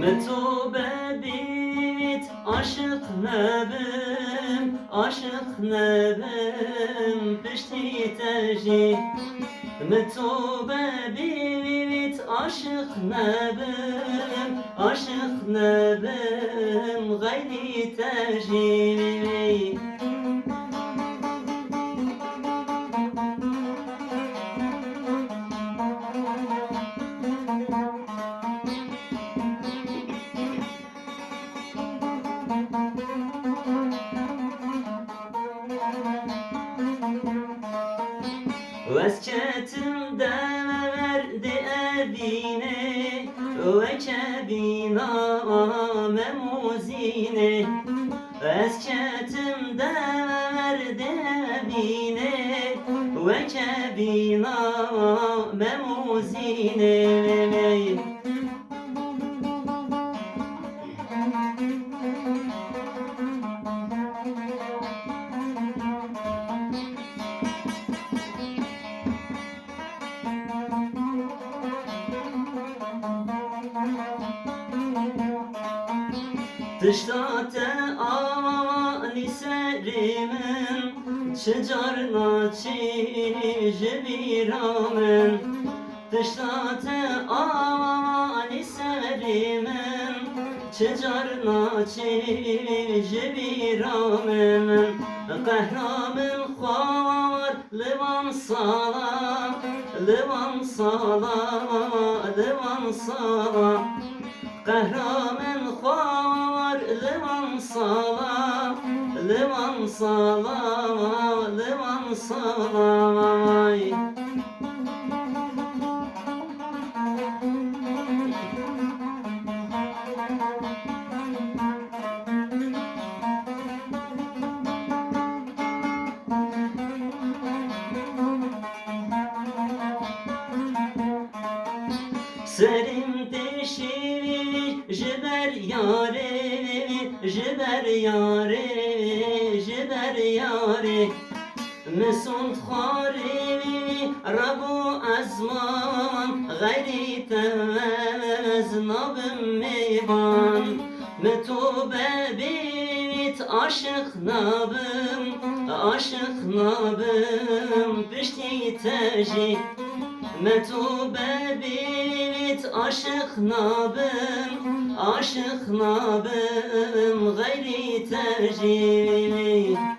Metube bit aşık nebim Aşık nebim pişti teji Metube bit aşık nebim Aşık nebim gayri teji Vesketimde verdi evine Ve kebina memuzine. Vesketimde verdi evine Ve kebina memuzine Dışlate ani serimin Çıcarna çiğci biramen Dışlate ani serimin Çıcarna çiğci biramen Kahramin khar livan sala Livan sala Livan sala Kahramen khar livan sala Livan sala Livan sala Serim deşiri jiber yare jiber yare jiber yare Mesut khari Rabu azman gayri tevez nabım meyvan Metube bit aşık nabım Aşık nabım pişti teji Metube bit aşık nabım Aşık nabım gayri tercih